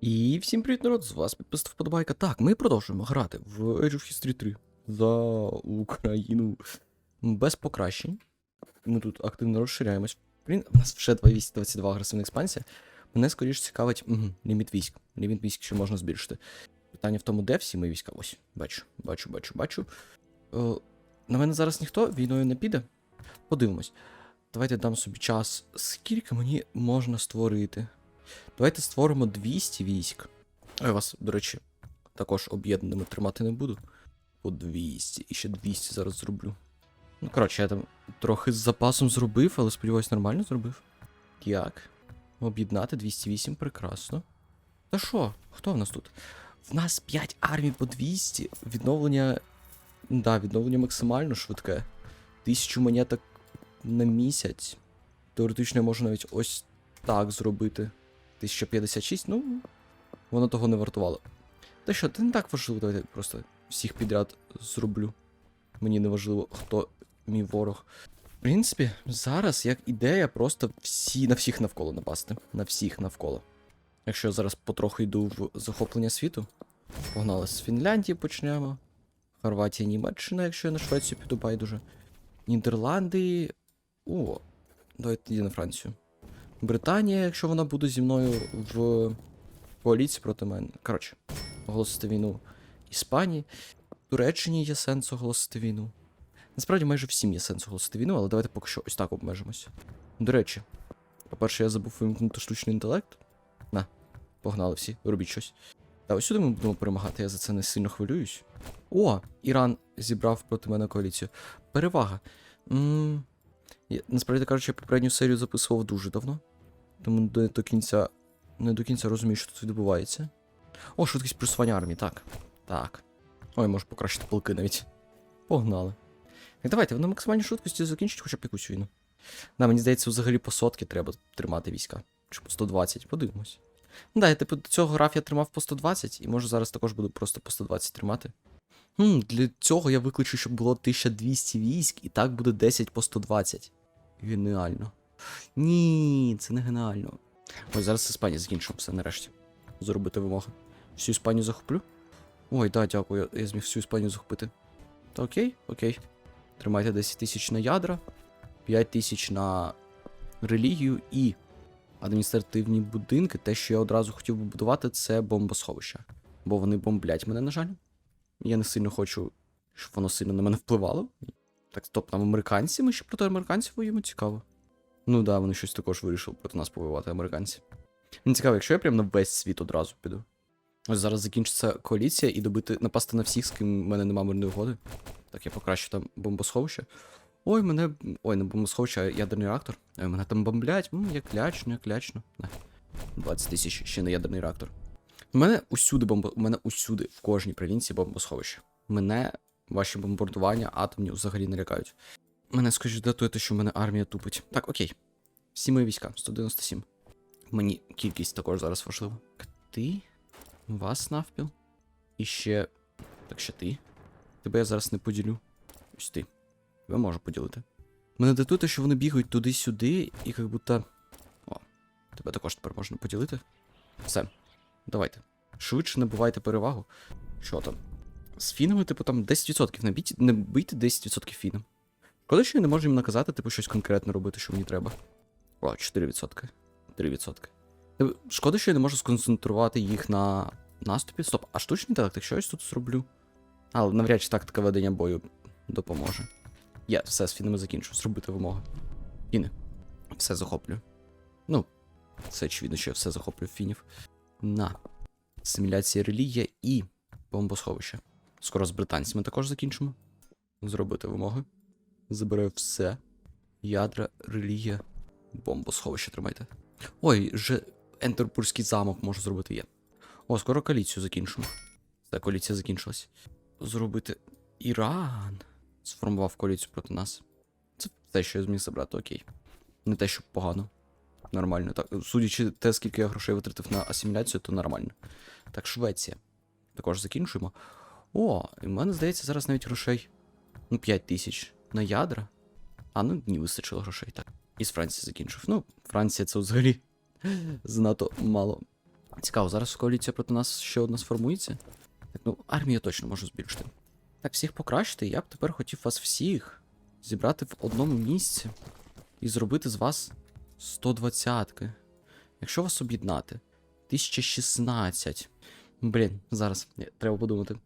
І всім привіт, народ! З вас підписав вподобайка. Так, ми продовжуємо грати в Age of History 3 за Україну без покращень. Ми тут активно розширяємось. Блін, у нас вже 222 агресивна експансія. Мене скоріш цікавить угу, ліміт військ. Ліміт військ ще можна збільшити. Питання в тому, де всі мої війська. Ось, бачу, бачу, бачу, бачу. О, на мене зараз ніхто війною не піде. Подивимось. Давайте дам собі час. Скільки мені можна створити? Давайте створимо 200 військ. Я вас, до речі, також об'єднаними тримати не буду. По 200. І ще 200 зараз зроблю. Ну, коротше, я там трохи з запасом зробив, але сподіваюсь, нормально зробив. Як? Об'єднати 208 прекрасно. Та що? Хто в нас тут? В нас 5 армій по 200. Відновлення. Да, відновлення максимально швидке. Тисячу монеток на місяць. Теоретично я можу навіть ось так зробити. 1056, ну, воно того не вартувало. Та що, це не так важливо, давайте просто всіх підряд зроблю. Мені не важливо, хто мій ворог. В принципі, зараз як ідея просто всі на всіх навколо напасти. На всіх навколо. Якщо я зараз потроху йду в захоплення світу, погнали з Фінляндії почнемо. Хорватія, Німеччина, якщо я на Швецію піду байдуже. Нідерланди. О, давайте тоді на Францію. Британія, якщо вона буде зі мною в коаліції проти мене. Коротше, оголосити війну Іспанії. Туреччині є сенс оголосити війну. Насправді майже всім є сенс оголосити війну, але давайте поки що ось так обмежимось. До речі, по-перше, я забув вимкнути штучний інтелект. На, погнали всі, робіть щось. Та ось сюди ми будемо перемагати, я за це не сильно хвилююсь. О, Іран зібрав проти мене коаліцію. Перевага. м я, насправді кажучи, я попередню серію записував дуже давно. Тому не до кінця. Не до кінця розумію, що тут відбувається. О, швидкість просування армії, так. Так. Ой, можу покращити полки навіть. Погнали. Так давайте, на максимальній швидкості закінчить хоча б якусь війну. Да, мені здається, взагалі по сотки треба тримати війська. Чи по 120, подивимось. Ну да, я типу до цього граф я тримав по 120, і може зараз також буду просто по 120 тримати. Хм, для цього я виключу, щоб було 1200 військ, і так буде 10 по 120. Геніально. Ні, це не геніально. Ось зараз з Іспанії закінчимо все нарешті. Зробити вимоги. Всю Іспанію захоплю? Ой, да, дякую, я зміг всю Іспанію захопити. Та окей, окей. Тримайте 10 тисяч на ядра, 5 тисяч на релігію і адміністративні будинки. Те, що я одразу хотів би будувати, це бомбосховища. Бо вони бомблять мене, на жаль. Я не сильно хочу, щоб воно сильно на мене впливало. Так, стоп, там американці, ми ще проти американців воюємо, цікаво. Ну да, вони щось також вирішили проти нас повоювати, американці. Мені цікаво, якщо я прям на весь світ одразу піду. Ось зараз закінчиться коаліція і добити напасти на всіх, з ким в мене нема мирної угоди. Так, я покращу там бомбосховище. Ой, мене. Ой, не бомбосховище, а ядерний реактор. Ой, мене там бомблять. М, як лячно, як лячно. На. 20 тисяч ще на ядерний реактор. У мене усюди бомбо. У мене усюди, в кожній провінції бомбосховище. Мене ваші бомбардування атомні взагалі не лякають. Мене скажіть датуєте, що в мене армія тупить. Так, окей. Всі мої війська, 197. Мені кількість також зараз важлива. Ти? Вас навпіл? І ще. Так ще ти. Тебе я зараз не поділю. Ось ти. Тебе можу поділити. Мене датує, що вони бігають туди-сюди, і як будто. О, тебе також тепер можна поділити. Все. Давайте. Швидше набувайте перевагу. Що там? З фінами, типу, там 10% не бійте, не бийте 10% фінам. Шкода, що я не можу їм наказати, типу, щось конкретно робити, що мені треба. О, 4%. 3%. Типу, Шкода, що я не можу сконцентрувати їх на наступі. Стоп, а штучний інтелект, якщо я ось тут зроблю. Але навряд чи тактика ведення бою допоможе. Я все з фінами закінчу, зробити вимоги. Фіни. Все захоплю. Ну, це очевидно, що я все захоплю фінів. На. Асиміляція релігія і бомбосховище. Скоро з британцями також закінчимо. Зробити вимоги. Забираю все. Ядра, релігія, бомбосховище тримайте. Ой, же Ентербурзький замок можу зробити є. О, скоро коаліцію закінчимо. Все, коаліція закінчилась. Зробити Іран. Сформував коаліцію проти нас. Це те, що я зміг забрати, окей. Не те, що погано. Нормально. Так, судячи те, скільки я грошей витратив на асиміляцію, то нормально. Так, Швеція. Також закінчуємо. О, і в мене здається, зараз навіть грошей. Ну, 5 тисяч на ядра. А, ну ні, вистачило грошей. Так. І з Франції закінчив. Ну, Франція це взагалі занадто мало. Цікаво, зараз коаліція проти нас ще одна сформується. Так, ну, армію точно можу збільшити. Так, всіх покращити, я б тепер хотів вас всіх зібрати в одному місці і зробити з вас 120-ки. Якщо вас об'єднати, 1016. Блін, зараз треба подумати.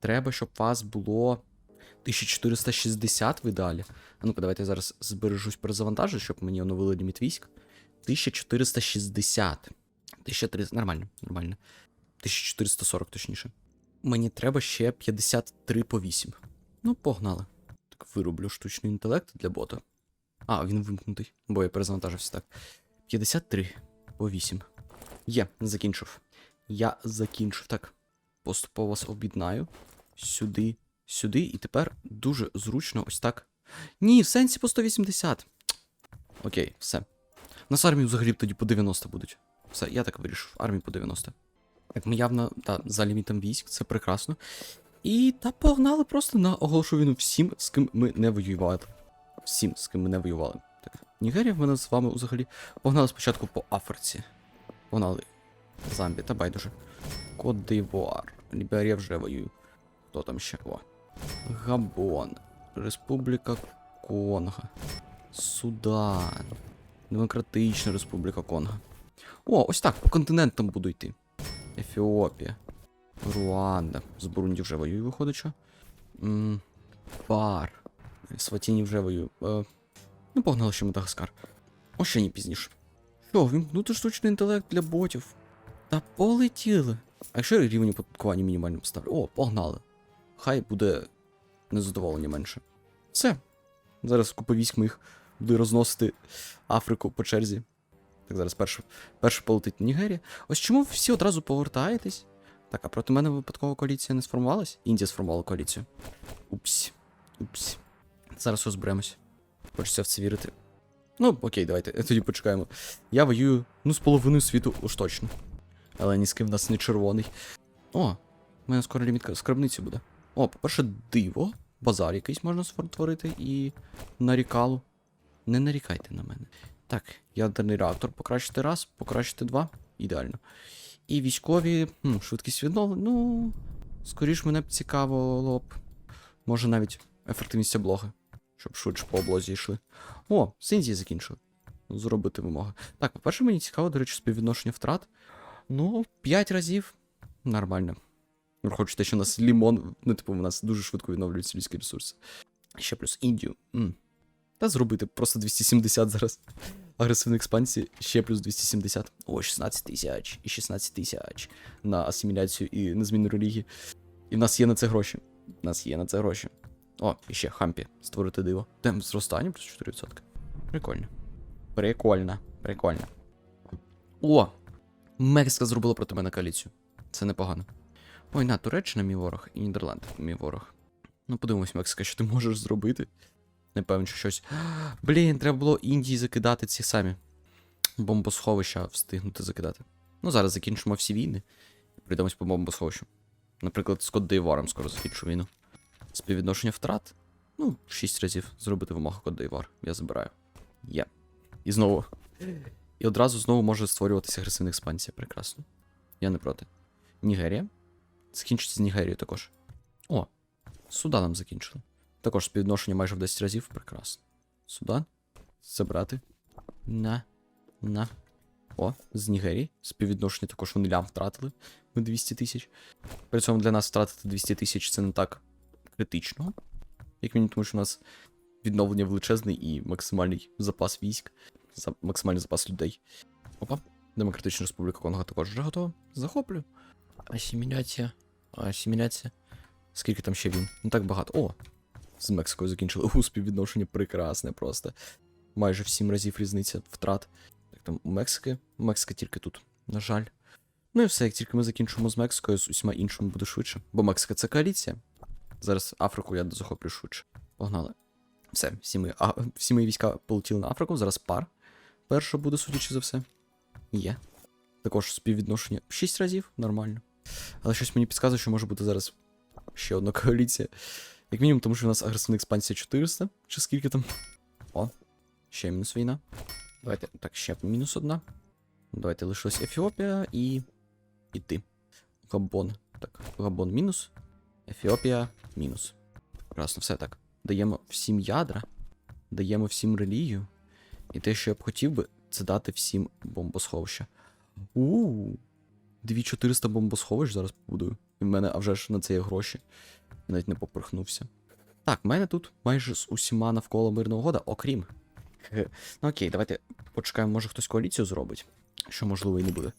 Треба, щоб вас було 1460 в ідеалі. А ну-ка, давайте я зараз збережусь перезавантажу, щоб мені оновили ліміт військ. 1460. 1300. Нормально, нормально. 1440, точніше. Мені треба ще 53 по 8. Ну, погнали. Так, вироблю штучний інтелект для бота. А, він вимкнутий, бо я перезавантажився так. 53 по 8. Є, закінчив. Я закінчив. Так. Поступово вас об'єднаю. Сюди, сюди, і тепер дуже зручно ось так. Ні, в сенсі по 180. Окей, все. У нас армії взагалі тоді по 90 будуть. Все, я так вирішив. Армії по 90. Так, ми явно та, за лімітом військ, це прекрасно. І та погнали просто на оголошу війну всім, з ким ми не воювали. Всім, з ким ми не воювали. Так, Нігерія в мене з вами взагалі. Погнали спочатку по Африці. Погнали. Замбі, та байдуже. Кот д'Івуар. Ліберія вже воюю. Хто там ще? О. Габон. Республіка Конго. Судан. Демократична Республіка Конго. О, ось так, по континентам буду йти. Ефіопія. Руанда. З Бурунді вже воюю, виходить, що. М, Пар. Сватіні вже воюю. Е, ну, погнали ще Мадагаскар. О, ще ні пізніше. Що, вімкнути штучний інтелект для ботів. Та полетіли. А я рівень оподаткування мінімально поставлю? О, погнали. Хай буде незадоволення менше. Все. Зараз купа військ моїх буду розносити Африку по черзі. Так, зараз перше, перше полетить Нігерія. Ось чому всі одразу повертаєтесь? Так, а проти мене випадково коаліція не сформувалась? Індія сформувала коаліцію. Упс. Упс. Зараз розберемось. Хочеться в це вірити. Ну, окей, давайте, тоді почекаємо. Я воюю, ну, з половиною світу уж точно. Але ні з ким в нас не червоний. О, у мене скоро лімітка скарбниці буде. О, по-перше, диво. Базар якийсь можна створити і нарікалу. Не нарікайте на мене. Так, ядерний реактор покращити раз, покращити два. Ідеально. І військові, ну, швидкість відновлення, ну. Скоріш мене б цікавило б. Може навіть ефективність облоги. Щоб швидше по облозі йшли. О, з Індії закінчили. Зробити вимоги. Так, по-перше, мені цікаво, до речі, співвідношення втрат. Ну, 5 разів. Нормально. Враховуючи те, що у нас лімон, ну, типу, у нас дуже швидко відновлюються людські ресурси. Ще плюс Індію. М. Та зробити просто 270 зараз. Агресивна експансія, ще плюс 270. О, 16 тисяч і 16 тисяч на асиміляцію і на зміну релігії. І в нас є на це гроші. У нас є на це гроші. О, і ще хампі. Створити диво. Темп зростання плюс 4%. Прикольно. Прикольно. Прикольно. О! Мексика зробила проти мене коаліцію. Це непогано. Ой, на, Туреччина мій ворог і Нідерланди мій ворог. Ну, подивимось, Мексика, що ти можеш зробити. Не певен, що щось. Блін, треба було Індії закидати ці самі. Бомбосховища встигнути закидати. Ну, зараз закінчимо всі війни. Прийдемось по бомбосховищу. Наприклад, з Кот-Дейваром скоро закінчу війну. Співвідношення втрат. Ну, 6 разів зробити вимогу Кот-Дейвар. Я забираю. Є. І знову. І одразу знову може створюватися агресивна експансія. Прекрасно. Я не проти. Нігерія. Закінчиться з Нігерією також. О, Суданом закінчили. Також співвідношення майже в 10 разів. Прекрасно. Судан. Забрати. На. На. О, з Нігерії. Співвідношення також вони лям втратили. Ми 200 тисяч. При цьому для нас втратити 200 тисяч це не так критично. Як мінімум, тому що у нас відновлення величезний і максимальний запас військ. Максимальний запас людей. Опа. Демократична Республіка Конго також вже готова. Захоплю. Асиміляція. Асиміляція. Скільки там ще він? Не так багато. О! З Мексикою закінчили. У співвідношення прекрасне просто. Майже в 7 разів різниця втрат. Так там у Мексики. Мексика тільки тут, на жаль. Ну і все, як тільки ми закінчимо з Мексикою, з усіма іншими буде швидше. Бо Мексика це коаліція. Зараз Африку я захоплю швидше. Погнали. Все, всі мої, а, всі мої війська полетіли на Африку. Зараз пар. Перша буде, судячи за все. Є. Також співвідношення 6 разів, нормально. Але щось мені підказує, що може бути зараз ще одна коаліція. Як мінімум, тому що у нас агресивна експансія 400, чи скільки там. О, ще мінус війна. Давайте, так, ще мінус одна. Давайте лишилась Ефіопія і іти. Габон. Так, Габон мінус. Ефіопія мінус. Прекрасно, все так. Даємо всім ядра, даємо всім релігію. І те, що я б хотів би, це дати всім бомбосховища. У 2400 бомбосховищ зараз побудую. І в мене, а вже ж на це є гроші. Я навіть не поперхнувся. Так, в мене тут майже з усіма навколо мирна угода, окрім. Ну окей, давайте почекаємо, може хтось коаліцію зробить. Що можливо і не буде.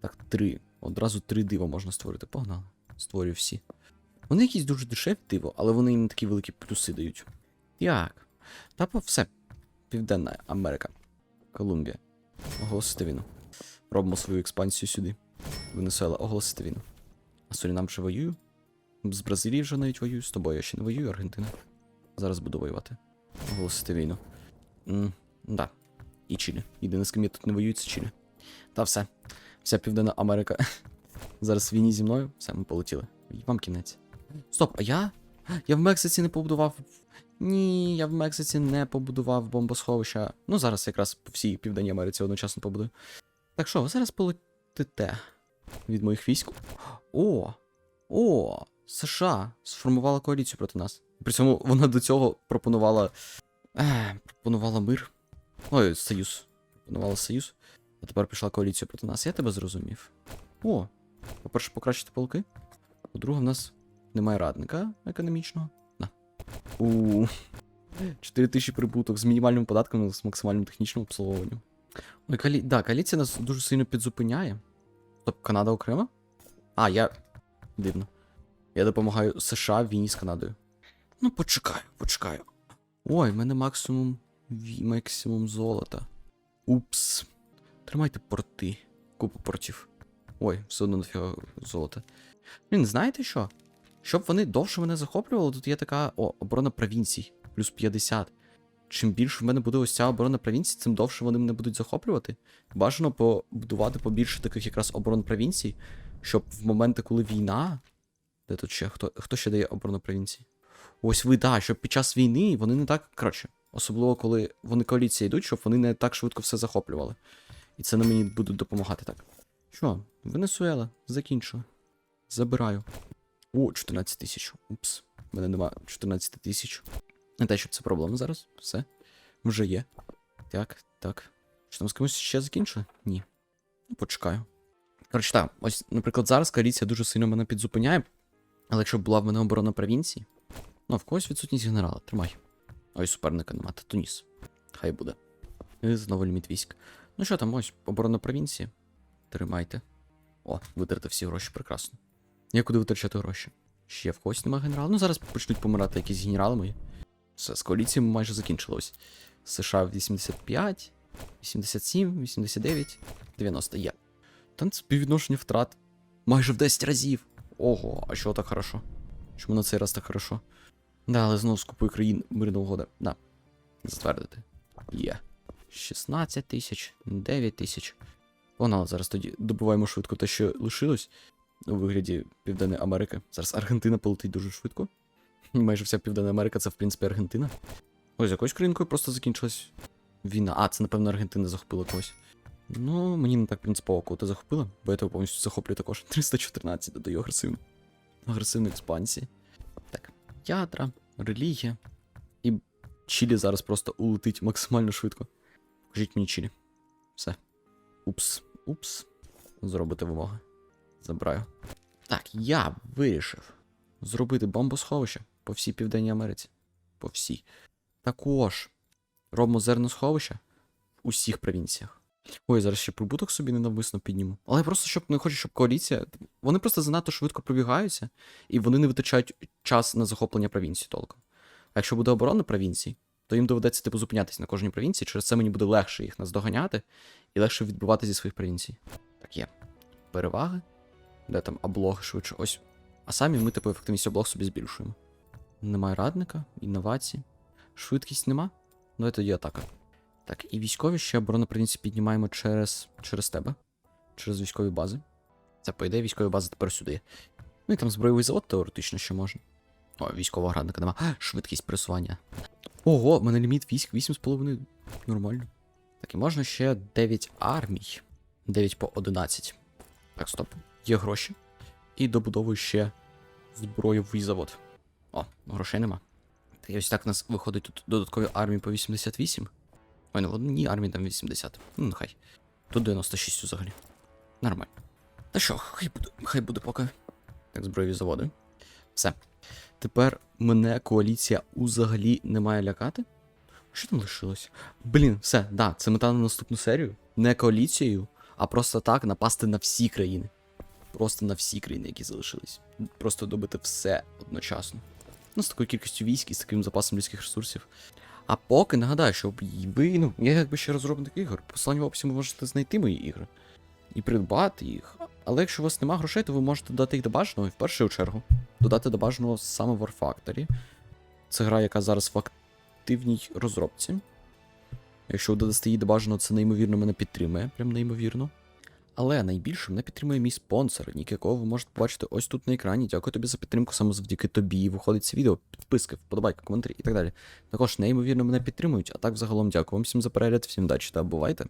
Так, три. Одразу три дива можна створити. Погнали. Створюю всі. Вони якісь дуже дешеві диво, але вони їм такі великі плюси дають. Як? Та все. Південна Америка. Колумбія. Оголосити війну. Робимо свою експансію сюди. Венесуела, оголосити війну. А Сурінам вже воюю. З Бразилії вже навіть воюю, з тобою я ще не воюю, Аргентина. Зараз буду воювати. Оголосити війну. М, да. І Чилі. Єдине, з ким я тут не воюю, це Чилі. Та все. Вся Південна Америка. Зараз в війні зі мною. Все, ми полетіли. Вам кінець. Стоп, а я? Я в Мексиці не побудував. Ні, я в Мексиці не побудував бомбосховища. Ну, зараз якраз по всій Південній Америці одночасно побудую. Так що, ви зараз полетите від моїх військ. О! О! США сформувала коаліцію проти нас. При цьому вона до цього пропонувала. Е, пропонувала мир. Ой, союз. Пропонувала союз. А тепер пішла коаліція проти нас. Я тебе зрозумів. О, по-перше, покращити полки. По-друге, в нас немає радника економічного. На. У 4 тисячі прибуток з мінімальним податком з максимальним технічним обслуговуванням. Ой, коалі... да, коаліція нас дуже сильно підзупиняє. Тобто Канада окремо? А, я. Дивно. Я допомагаю США в війні з Канадою. Ну, почекаю, почекаю. Ой, в мене максимум. максимум золота. Упс. Тримайте порти. Купу портів. Ой, все одно нафіга золота. Блін, знаєте що? Щоб вони довше мене захоплювали, тут є така. О, оборона провінцій. Плюс 50. Чим більше в мене буде ось ця оборона провінцій, тим довше вони мене будуть захоплювати. Бажано побудувати побільше таких якраз оборон провінцій, щоб в моменти, коли війна. Де тут ще? Хто, хто ще дає оборону провінцій? Ось ви, да, щоб під час війни вони не так. Коротше, особливо коли вони коаліції йдуть, щоб вони не так швидко все захоплювали. І це на мені будуть допомагати так. Що, Венесуела, закінчили. Забираю. О, 14 тисяч. Упс. Мене нема 14 тисяч. Не те, щоб це проблема зараз. Все. Вже є. Так, так. Що там з кимось ще закінчили? Ні. Ну, почекаю. Коротше, так, ось, наприклад, зараз коаліція дуже сильно мене підзупиняє. Але якщо б була в мене оборона провінції. Ну, в когось відсутність генерала, тримай. Ой, суперника нема, Туніс. Хай буде. І знову ліміт військ. Ну що там, ось, оборона провінції. Тримайте. О, витратив всі гроші, прекрасно. Є куди витрачати гроші. Ще в когось немає генерала. Ну, зараз почнуть помирати якісь генерали мої. Все, з коаліцією майже закінчилось. США 85, 87, 89, 90 є. Там співвідношення втрат. Майже в 10 разів. Ого, а чого так хорошо? Чому на цей раз так хорошо? Да, але знову з купою країн мирна угода. Да. Затвердити. Є. 16 тисяч, 9 тисяч. Погнали, зараз тоді добуваємо швидко те, що лишилось у вигляді Південної Америки. Зараз Аргентина полетить дуже швидко. Майже вся Південна Америка це, в принципі, Аргентина. Ось якоюсь країнкою просто закінчилась війна. А, це, напевно, Аргентина захопила когось. Ну, мені не так принципово, кого ти захопила, бо я тебе повністю захоплюю також. 314 додаю агресивну. Агресивну експансію. Так, ядра, релігія. І Чилі зараз просто улетить максимально швидко. Покажіть мені Чилі. Все. Упс, упс. Зробити вимоги. Забираю. Так, я вирішив зробити бомбосховище по всій Південній Америці. По всій. Також робимо зерносховище в усіх провінціях. Ой, зараз ще прибуток собі ненавмисно підніму. Але просто щоб не хочу, щоб коаліція. Вони просто занадто швидко пробігаються, і вони не витрачають час на захоплення провінції толком. А якщо буде оборона провінцій, то їм доведеться типу зупинятись на кожній провінції, через це мені буде легше їх наздоганяти і легше відбивати зі своїх провінцій. Так є. Переваги. Де там облоги швидше? Ось. А самі ми, типу, ефективність облог собі збільшуємо. Немає радника, інновацій. Швидкість нема. Ну, це є атака. Так, і військові ще оборону провінції піднімаємо через через тебе. Через військові бази. Це, по ідеї, військові бази тепер сюди. Ну і там збройовий завод теоретично ще можна. О, військового градника нема. А, швидкість пресування. Ого, в мене ліміт військ 8,5. Нормально. Так, і можна ще 9 армій. 9 по 11. Так, стоп. є гроші. І добудовую ще збройовий завод. О, грошей нема. Та ось так у нас виходить тут додаткові армії по 88. Ой, ну в одній армії там 80. Ну, нехай. Тут 96 взагалі. Нормально. Та що, хай буде, хай буде поки. Так, збройові заводи. Все. Тепер мене коаліція взагалі не має лякати. Що там лишилось? Блін, все, да, це мета на наступну серію. Не коаліцією, а просто так напасти на всі країни. Просто на всі країни, які залишились. Просто добити все одночасно. Ну, з такою кількістю військ і з таким запасом людських ресурсів. А поки нагадаю, що ви, ну, я якби ще розробник ігор. Посилання в описі ви можете знайти мої ігри і придбати їх. Але якщо у вас нема грошей, то ви можете додати їх до бажаного і в першу чергу додати до бажаного саме War Factory. Це гра, яка зараз в активній розробці. Якщо ви додасте її до бажаного, це неймовірно мене підтримує, прям неймовірно. Але найбільше мене підтримує мій спонсор, нік якого ви можете побачити ось тут на екрані. Дякую тобі за підтримку, саме завдяки тобі. Виходить це відео, підписки, вподобайки, коментарі і так далі. Також неймовірно мене підтримують, а так взагалом дякую вам всім за перегляд, всім дачі та бувайте!